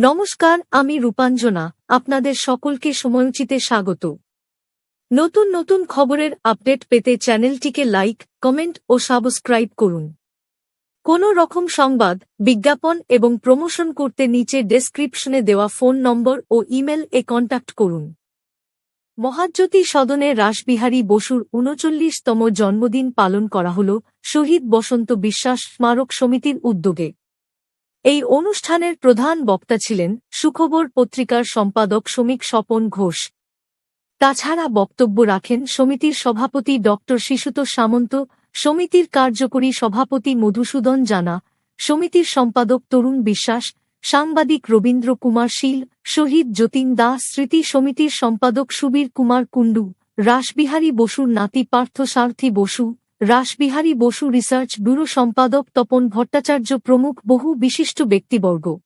নমস্কার, আমি রূপাঞ্জনা, আপনাদের সকলকে সময়োচিতে স্বাগত। নতুন নতুন খবরের আপডেট পেতে চ্যানেলটিকে লাইক, কমেন্ট ও সাবস্ক্রাইব করুন। কোনো রকম সংবাদ, বিজ্ঞাপন এবং প্রমোশন করতে নিচে ডেসক্রিপশনে দেওয়া ফোন নম্বর ও ইমেল এ কন্ট্যাক্ট করুন। মহাজ্যোতি সদনে রাসবিহারী বসুর উনচল্লিশতম জন্মদিন পালন করা হল শহীদ বসন্ত বিশ্বাস স্মারক সমিতির উদ্যোগে। এই অনুষ্ঠানের প্রধান বক্তা ছিলেন সুখবর পত্রিকার সম্পাদক শ্রমিক স্বপন ঘোষ। তাছাড়া বক্তব্য রাখেন সমিতির সভাপতি ড শিশুত সামন্ত, সমিতির কার্যকরী সভাপতি মধুসূদন জানা, সমিতির সম্পাদক তরুণ বিশ্বাস, সাংবাদিক রবীন্দ্র কুমার শীল, শহীদ যতীন দাস, স্মৃতি সমিতির সম্পাদক সুবীর কুমার কুণ্ডু, রাসবিহারী বসুর নাতি পার্থ সারথী বসু রাসবিহারী বসু রিসার্চ ব্যুরো সম্পাদক তপন ভট্টাচার্য প্রমুখ বহু বিশিষ্ট ব্যক্তিবর্গ।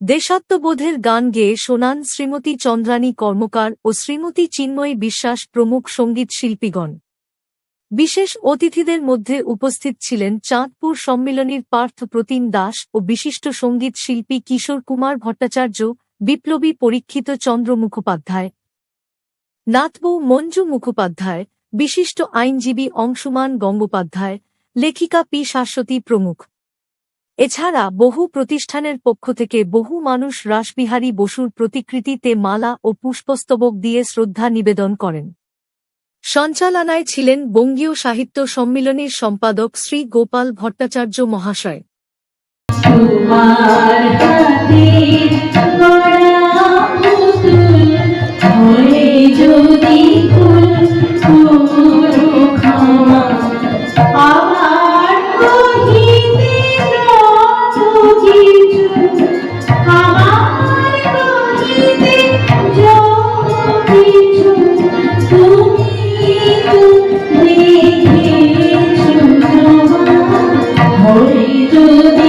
দেশাত্মবোধের গান গেয়ে শোনান শ্রীমতী চন্দ্রানী কর্মকার ও শ্রীমতী চিন্ময়ী বিশ্বাস প্রমুখ সংগীত শিল্পীগণ। বিশেষ অতিথিদের মধ্যে উপস্থিত ছিলেন চাঁদপুর সম্মিলনীর পার্থ প্রতিম দাস ও বিশিষ্ট সংগীত শিল্পী কিশোর কুমার ভট্টাচার্য, বিপ্লবী পরীক্ষিত চন্দ্র মুখোপাধ্যায়। নাতবু মঞ্জু মুখোপাধ্যায় বিশিষ্ট আইনজীবী অংশুমান গঙ্গোপাধ্যায়, লেখিকা পি শাশ্বতী প্রমুখ। এছাড়া বহু প্রতিষ্ঠানের পক্ষ থেকে বহু মানুষ রাসবিহারী বসুর প্রতিকৃতিতে মালা ও পুষ্পস্তবক দিয়ে শ্রদ্ধা নিবেদন করেন। সঞ্চালনায় ছিলেন বঙ্গীয় সাহিত্য সম্মিলনীর সম্পাদক শ্রী গোপাল ভট্টাচার্য মহাশয়। to be